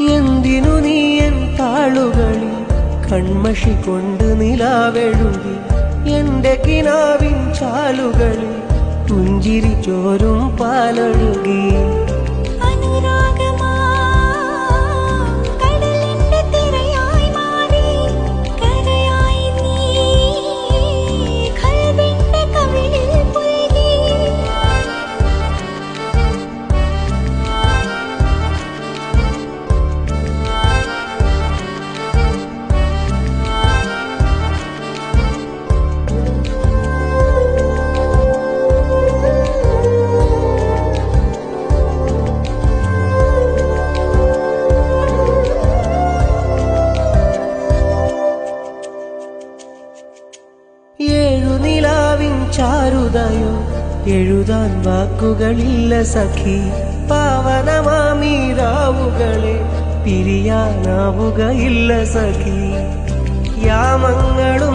എന്തിനു നീ എൻ താളുകളിൽ കൺമഷി കൊണ്ട് നിലാവെഴുതി? എന്റെ കിനാവിൻ ചാലുകളിൽ പുഞ്ചിരി ചോരും പാലൊഴുകി. ചാരുതയോ? എഴുതാൻ വാക്കുകളില്ല സഖി. പാവനമാമീരാവുകളെ പിരിയാനാവുകയില്ല സഖി. യാമങ്ങളും